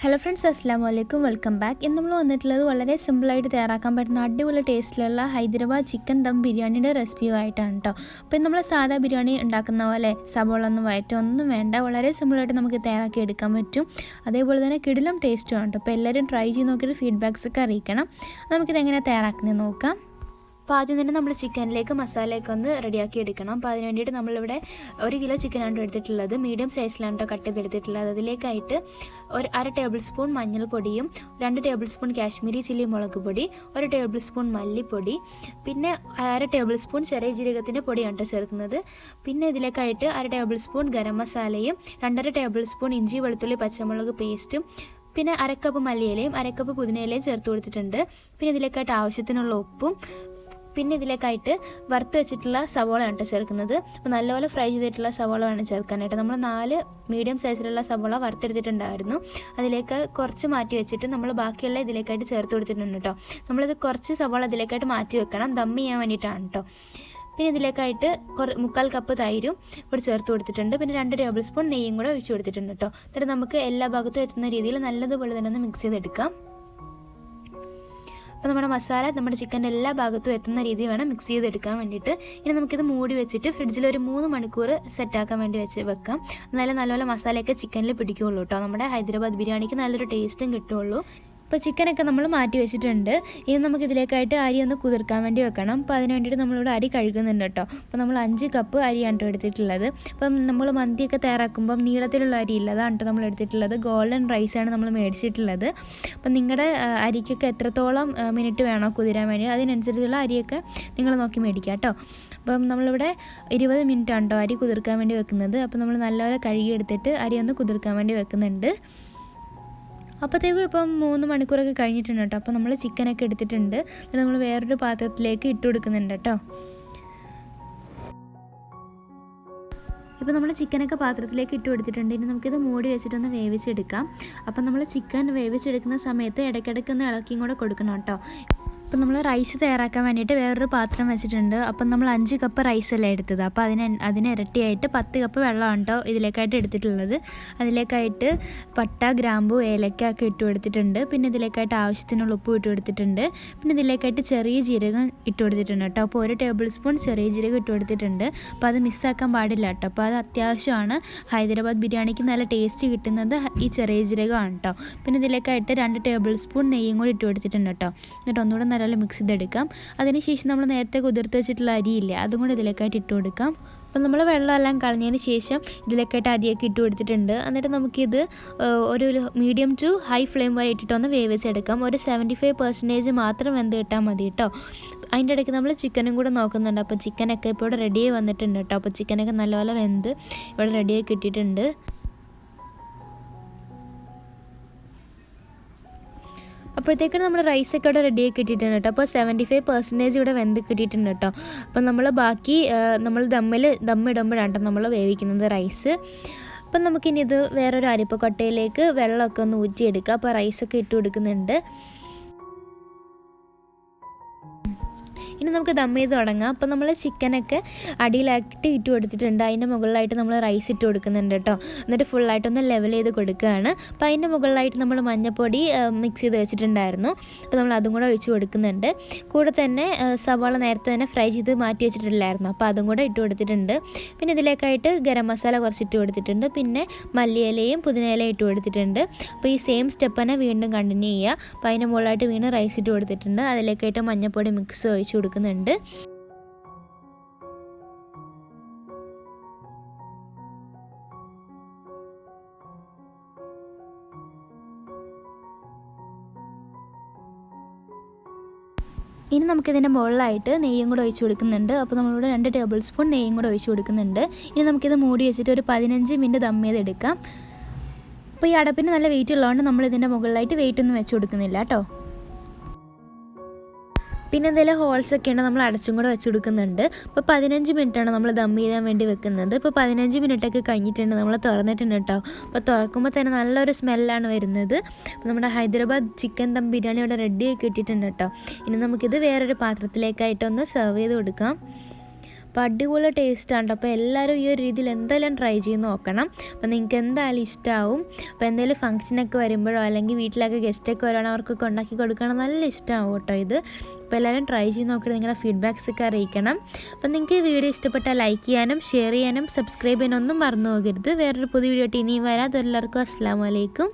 Hello friends അസ്സാം വലൈക്കും welcome back ഇന്ന് നമ്മൾ വന്നിട്ടുള്ളത് വളരെ സിമ്പിളായിട്ട് തയ്യാറാക്കാൻ പറ്റുന്ന അടിപൊളി ടേസ്റ്റിലുള്ള ഹൈദരാബാദ് ചിക്കൻ ദം ബിരിയാണിയുടെ റെസിപ്പിയുമായിട്ടാണ് കേട്ടോ. അപ്പോൾ നമ്മൾ സാധാ ബിരിയാണി ഉണ്ടാക്കുന്ന പോലെ സബോള ഒന്നും വയറ്റൊന്നും വേണ്ട. വളരെ സിമ്പിളായിട്ട് നമുക്ക് തയ്യാറാക്കി എടുക്കാൻ പറ്റും. അതേപോലെ തന്നെ കിടിലും ടേസ്റ്റുമാണ് കേട്ടോ. അപ്പോൾ എല്ലാവരും ട്രൈ ചെയ്ത് നോക്കിയിട്ട് ഫീഡ്ബാക്സ് ഒക്കെ അറിയിക്കണം. നമുക്കിത് എങ്ങനെ തയ്യാറാക്കുന്നത് നോക്കാം. അപ്പോൾ ആദ്യം തന്നെ നമ്മൾ ചിക്കനിലേക്ക് മസാലയൊക്കെ ഒന്ന് റെഡിയാക്കി എടുക്കണം. അപ്പോൾ അതിന് വേണ്ടിയിട്ട് നമ്മളിവിടെ ഒരു കിലോ ചിക്കൻ ആണ് എടുത്തിട്ടുള്ളത്. മീഡിയം സൈസിലാണ് കേട്ടോ കട്ട് ചെയ്തെടുത്തിട്ടുള്ളത് അതിലേക്കായിട്ട് ഒരു അര ടേബിൾ സ്പൂൺ മഞ്ഞൾപ്പൊടിയും രണ്ട് ടേബിൾ സ്പൂൺ കാശ്മീരി ചില്ലി മുളക് പൊടി ഒരു ടേബിൾ സ്പൂൺ മല്ലിപ്പൊടി പിന്നെ അര ടേബിൾ സ്പൂൺ ചെറിയ ജീരകത്തിന്റെ പൊടിയാണ് കേട്ടോ ചേർക്കുന്നത്. പിന്നെ ഇതിലേക്കായിട്ട് അര ടേബിൾ സ്പൂൺ ഗരം മസാലയും രണ്ടര ടേബിൾ സ്പൂൺ ഇഞ്ചി വെളുത്തുള്ളി പച്ചമുളക് പേസ്റ്റും പിന്നെ അരക്കപ്പ് മല്ലിയിലയും അരക്കപ്പ് പുതിനയിലയും ചേർത്ത് കൊടുത്തിട്ടുണ്ട്. പിന്നെ ഇതിലേക്കായിട്ട് ആവശ്യത്തിനുള്ള ഉപ്പും പിന്നെ ഇതിലേക്കായിട്ട് വറുത്ത് വെച്ചിട്ടുള്ള സവോള ആണ് ചേർക്കുന്നത്. അപ്പോൾ നല്ലപോലെ ഫ്രൈ ചെയ്തിട്ടുള്ള സവോള വേണം ചേർക്കാനായിട്ട്. നമ്മൾ നാല് മീഡിയം സൈസിലുള്ള സവോള വറുത്തെടുത്തിട്ടുണ്ടായിരുന്നു. അതിലേക്ക് കുറച്ച് മാറ്റി വെച്ചിട്ട് നമ്മൾ ബാക്കിയുള്ള ഇതിലേക്കായിട്ട് ചേർത്ത് കൊടുത്തിട്ടുണ്ട് കേട്ടോ. നമ്മളിത് കുറച്ച് സവോള ഇതിലേക്കായിട്ട് മാറ്റി വെക്കണം. ദം ചെയ്യാൻ വേണ്ടിയിട്ടാണ് കേട്ടോ. പിന്നെ ഇതിലേക്കായിട്ട് കുറ മുക്കാൽ കപ്പ് തൈരും കൂടി ചേർത്ത് കൊടുത്തിട്ടുണ്ട്. പിന്നെ രണ്ട് ടേബിൾ സ്പൂൺ നെയ്യും കൂടെ ഒഴിച്ച് കൊടുത്തിട്ടുണ്ട് കേട്ടോ. എന്നിട്ട് നമുക്ക് എല്ലാ ഭാഗത്തും എത്തുന്ന രീതിയിൽ നല്ലതുപോലെ തന്നെ ഒന്ന് മിക്സ് ചെയ്തെടുക്കാം. അപ്പോൾ നമ്മുടെ മസാല നമ്മുടെ ചിക്കന്റെ എല്ലാ ഭാഗത്തും എത്തുന്ന രീതി വേണം മിക്സ് ചെയ്തെടുക്കാൻ വേണ്ടിയിട്ട്. ഇനി നമുക്കിത് മൂടി വെച്ചിട്ട് ഫ്രിഡ്ജിൽ ഒരു മൂന്ന് മണിക്കൂർ സെറ്റാക്കാൻ വേണ്ടി വെച്ച് വെക്കാം. എന്നാലും നല്ലപോലെ മസാലയൊക്കെ ചിക്കനിൽ പിടിക്കുകയുള്ളൂ കേട്ടോ നമ്മുടെ ഹൈദരാബാദ് ബിരിയാണിക്ക് നല്ലൊരു ടേസ്റ്റും കിട്ടുള്ളൂ. ഇപ്പോൾ ചിക്കനൊക്കെ നമ്മൾ മാറ്റി വെച്ചിട്ടുണ്ട്. ഇനി നമുക്ക് ഇതിലേക്കായിട്ട് അരി ഒന്ന് കുതിർക്കാൻ വേണ്ടി വെക്കണം. അപ്പോൾ അതിന് വേണ്ടിയിട്ട് നമ്മളിവിടെ അരി കഴുകുന്നുണ്ട് കേട്ടോ. അപ്പോൾ നമ്മൾ അഞ്ച് കപ്പ് അരിയാണ് കേട്ടോ എടുത്തിട്ടുള്ളത്. അപ്പം നമ്മൾ മന്തിയൊക്കെ തയ്യാറാക്കുമ്പം നീളത്തിലുള്ള അരി ഇല്ല അതാണ് നമ്മൾ എടുത്തിട്ടുള്ളത്. ഗോൾഡൻ റൈസാണ് നമ്മൾ മേടിച്ചിട്ടുള്ളത്. അപ്പം നിങ്ങളുടെ അരിക്കൊക്കെ എത്രത്തോളം മിനിറ്റ് വേണോ കുതിരാൻ വേണ്ടി അതിനനുസരിച്ചുള്ള അരിയൊക്കെ നിങ്ങൾ നോക്കി മേടിക്കുക കേട്ടോ. അപ്പം നമ്മളിവിടെ ഇരുപത് മിനിറ്റ് ആണ് കേട്ടോ അരി കുതിർക്കാൻ വേണ്ടി വെക്കുന്നത്. അപ്പോൾ നമ്മൾ നല്ലപോലെ കഴുകിയെടുത്തിട്ട് അരി ഒന്ന് കുതിർക്കാൻ വേണ്ടി വെക്കുന്നുണ്ട്. അപ്പോഴത്തേക്കും ഇപ്പം മൂന്ന് മണിക്കൂറൊക്കെ കഴിഞ്ഞിട്ടുണ്ട് കേട്ടോ. അപ്പോൾ നമ്മൾ ചിക്കനൊക്കെ എടുത്തിട്ടുണ്ട്. നമ്മൾ വേറൊരു പാത്രത്തിലേക്ക് ഇട്ട് കൊടുക്കുന്നുണ്ട് കേട്ടോ. ഇപ്പോൾ നമ്മൾ ചിക്കനൊക്കെ പാത്രത്തിലേക്ക് ഇട്ട് കൊടുത്തിട്ടുണ്ട്. ഇനി നമുക്കിത് മൂടി വെച്ചിട്ടൊന്ന് വേവിച്ചെടുക്കാം. അപ്പം നമ്മൾ ചിക്കൻ വേവിച്ചെടുക്കുന്ന സമയത്ത് ഇടയ്ക്കിടയ്ക്ക് ഒന്ന് ഇളക്കിയും കൂടെ കൊടുക്കണം കേട്ടോ. അപ്പം നമ്മൾ റൈസ് തയ്യാറാക്കാൻ വേണ്ടിയിട്ട് വേറൊരു പാത്രം വെച്ചിട്ടുണ്ട്. അപ്പം നമ്മൾ അഞ്ച് കപ്പ് റൈസ് അല്ലേ എടുത്തത്. അപ്പോൾ അതിന് അതിന് ഇരട്ടിയായിട്ട് പത്ത് കപ്പ് വെള്ളമാണ് കേട്ടോ ഇതിലേക്കായിട്ട് എടുത്തിട്ടുള്ളത്. അതിലേക്കായിട്ട് പട്ട ഗ്രാമ്പു ഏലക്ക ഒക്കെ ഇട്ട് കൊടുത്തിട്ടുണ്ട്. പിന്നെ ഇതിലേക്കായിട്ട് ആവശ്യത്തിനുള്ള ഉപ്പ് ഇട്ട് കൊടുത്തിട്ടുണ്ട്. പിന്നെ ഇതിലേക്കായിട്ട് ചെറിയ ജീരകം ഇട്ട് കൊടുത്തിട്ടുണ്ട് കേട്ടോ അപ്പോൾ ഒരു ടേബിൾ സ്പൂൺ ചെറിയ ജീരകം ഇട്ട് കൊടുത്തിട്ടുണ്ട്. അപ്പോൾ അത് മിസ്സാക്കാൻ പാടില്ല കേട്ടോ അപ്പോൾ അത് അത്യാവശ്യമാണ്. ഹൈദരാബാദ് ബിരിയാണിക്ക് നല്ല ടേസ്റ്റ് കിട്ടുന്നത് ഈ ചെറിയ ജീരകമാണ് കേട്ടോ പിന്നെ ഇതിലേക്കായിട്ട് രണ്ട് ടേബിൾ സ്പൂൺ നെയ്യും കൂടി ഇട്ട് കൊടുത്തിട്ടുണ്ട് കേട്ടോ എന്നിട്ട് ഒന്നുകൂടെ നല്ലപോലെ മിക്സ് ചെയ്തെടുക്കാം അതിനുശേഷം നമ്മൾ നേരത്തെ കുതിർത്ത് വെച്ചിട്ടുള്ള അരിയില്ലേ അതും കൂടി ഇതിലേക്കായിട്ട് ഇട്ട് കൊടുക്കാം. അപ്പം നമ്മൾ വെള്ളമെല്ലാം കളഞ്ഞതിന് ശേഷം ഇതിലേക്കായിട്ട് അരിയൊക്കെ ഇട്ട് കൊടുത്തിട്ടുണ്ട്. എന്നിട്ട് നമുക്കിത് ഒരു മീഡിയം ടു ഹൈ ഫ്ലെയിം വരെ ഇട്ടിട്ടൊന്ന് വേവിച്ചെടുക്കാം. ഒരു സെവന്റി ഫൈവ് പെർസെന്റേജ് മാത്രം വെന്ത് കിട്ടാൽ മതി കേട്ടോ അതിന്റെ ഇടയ്ക്ക് നമ്മൾ ചിക്കനും കൂടെ നോക്കുന്നുണ്ട്. അപ്പോൾ ചിക്കനൊക്കെ ഇപ്പോൾ ഇവിടെ റെഡിയായി വന്നിട്ടുണ്ട് കേട്ടോ അപ്പോൾ ചിക്കനൊക്കെ നല്ലപോലെ വെന്ത് ഇവിടെ റെഡിയായി കിട്ടിയിട്ടുണ്ട്. അപ്പോഴത്തേക്കും നമ്മൾ റൈസൊക്കെ ഇവിടെ റെഡിയാക്കി കിട്ടിയിട്ടുണ്ട് കേട്ടോ. അപ്പോൾ സെവന്റി ഫൈവ് പെർസെന്റേജ് ഇവിടെ വെന്ത് കിട്ടിയിട്ടുണ്ട് കേട്ടോ. അപ്പോൾ നമ്മൾ ബാക്കി നമ്മൾ ദമ്മിൽ ദമ്മിടുമ്പോഴാണ് കേട്ടോ നമ്മൾ വേവിക്കുന്നത് റൈസ് അപ്പം നമുക്കിനി ഇത് വേറൊരു അരിപ്പക്കൊട്ടയിലേക്ക് വെള്ളമൊക്കെ ഒന്ന് ഊറ്റിയെടുക്കുക. അപ്പോൾ റൈസൊക്കെ ഇട്ട് കൊടുക്കുന്നുണ്ട് ഇനി നമുക്ക് ദം ചെയ്ത് തുടങ്ങാം. അപ്പോൾ നമ്മൾ ചിക്കനൊക്കെ അടിയിലാക്കിയിട്ട് ഇട്ട് കൊടുത്തിട്ടുണ്ട്. അതിന്റെ മുകളിലായിട്ട് നമ്മൾ റൈസ് ഇട്ട് കൊടുക്കുന്നുണ്ട് കേട്ടോ എന്നിട്ട് ഫുള്ളായിട്ടൊന്ന് ലെവൽ ചെയ്ത് കൊടുക്കുകയാണ്. അപ്പോൾ അതിന്റെ മുകളിലായിട്ട് നമ്മൾ മഞ്ഞൾപ്പൊടി മിക്സ് ചെയ്ത് വെച്ചിട്ടുണ്ടായിരുന്നു. അപ്പോൾ നമ്മൾ അതും കൂടെ ഒഴിച്ച് കൊടുക്കുന്നുണ്ട്. കൂടെ തന്നെ സവാള നേരത്തെ തന്നെ ഫ്രൈ ചെയ്ത് മാറ്റി വെച്ചിട്ടില്ലായിരുന്നു അപ്പോൾ അതും കൂടെ ഇട്ട് കൊടുത്തിട്ടുണ്ട്. പിന്നെ ഇതിലേക്കായിട്ട് ഗരം മസാല കുറച്ച് ഇട്ട് കൊടുത്തിട്ടുണ്ട്. പിന്നെ മല്ലിയിലയും പുതിനയിലയും ഇട്ട് കൊടുത്തിട്ടുണ്ട്. അപ്പോൾ ഈ സെയിം സ്റ്റെപ്പ് തന്നെ വീണ്ടും കണ്ടിന്യൂ ചെയ്യുക. അപ്പോൾ അതിന്റെ മുകളിലായിട്ട് വീണ്ടും റൈസ് ഇട്ട് കൊടുത്തിട്ടുണ്ട്. അതിലേക്കായിട്ട് മഞ്ഞൾപ്പൊടി മിക്സ് ഒഴിച്ച് കൊടുക്കുന്നുണ്ട് ഇനി നമുക്കിതിന്റെ മുകളിലായിട്ട് നെയ്യും കൂടെ ഒഴിച്ച് കൊടുക്കുന്നുണ്ട്. അപ്പോൾ നമ്മളിവിടെ രണ്ട് ടേബിൾ സ്പൂൺ നെയ്യും കൂടെ ഒഴിച്ച് കൊടുക്കുന്നുണ്ട്. ഇനി നമുക്കിത് മൂടി വെച്ചിട്ട് ഒരു പതിനഞ്ച് മിനിറ്റ് ദം ചെയ്തെടുക്കാം. അപ്പോൾ ഈ അടപ്പിന് നല്ല വെയിറ്റ് ഉള്ളതുകൊണ്ട് നമ്മൾ ഇതിന്റെ മുകളിലായിട്ട് വെയിറ്റ് ഒന്നും വെച്ച് കൊടുക്കുന്നില്ല കേട്ടോ. പിന്നെ എന്തെങ്കിലും ഹോൾസ് ഒക്കെ ഉണ്ട് നമ്മൾ അടച്ചും കൂടെ വെച്ച് കൊടുക്കുന്നുണ്ട്. അപ്പോൾ പതിനഞ്ച് മിനിറ്റാണ് നമ്മൾ ദം ചെയ്യാൻ വേണ്ടി വെക്കുന്നത്. ഇപ്പോൾ പതിനഞ്ച് മിനിറ്റൊക്കെ കഴിഞ്ഞിട്ടുണ്ട്. നമ്മൾ തുറന്നിട്ടുണ്ട് കേട്ടോ. അപ്പോൾ തുറക്കുമ്പോൾ തന്നെ നല്ലൊരു സ്മെല്ലാണ് വരുന്നത്. അപ്പോൾ നമ്മുടെ ഹൈദരാബാദ് ചിക്കൻ ദം ബിരിയാണി ഇവിടെ റെഡി ആക്കി ഇട്ടിട്ടുണ്ട് കേട്ടോ. ഇനി നമുക്കിത് വേറൊരു പാത്രത്തിലേക്കായിട്ടൊന്ന് സെർവ് ചെയ്ത് കൊടുക്കാം. അപ്പോൾ അടിപൊളി ടേസ്റ്റ് ആണ് അപ്പോൾ എല്ലാവരും ഈ ഒരു രീതിയിൽ എന്തായാലും ട്രൈ ചെയ്ത് നോക്കണം. അപ്പോൾ നിങ്ങൾക്ക് എന്തായാലും ഇഷ്ടമാവും അപ്പോൾ എന്തെങ്കിലും ഫംഗ്ഷനൊക്കെ വരുമ്പോഴോ അല്ലെങ്കിൽ വീട്ടിലൊക്കെ ഗസ്റ്റൊക്കെ വരുവാണോ അവർക്കൊക്കെ ഉണ്ടാക്കി കൊടുക്കണം നല്ല ഇഷ്ടമാവും കേട്ടോ ഇത്. അപ്പോൾ എല്ലാവരും ട്രൈ ചെയ്ത് നോക്കിയിട്ട് നിങ്ങളുടെ ഫീഡ്ബാക്സ് ഒക്കെ അറിയിക്കണം. അപ്പോൾ നിങ്ങൾക്ക് ഈ വീഡിയോ ഇഷ്ടപ്പെട്ടാൽ ലൈക്ക് ചെയ്യാനും ഷെയർ ചെയ്യാനും സബ്സ്ക്രൈബ് ചെയ്യാനൊന്നും മറന്നു പോകരുത്. വേറൊരു പുതിയ വീഡിയോ ആയിട്ട് ഇനിയും വരാം. അതെല്ലാവർക്കും അസ്സാം വലൈക്കും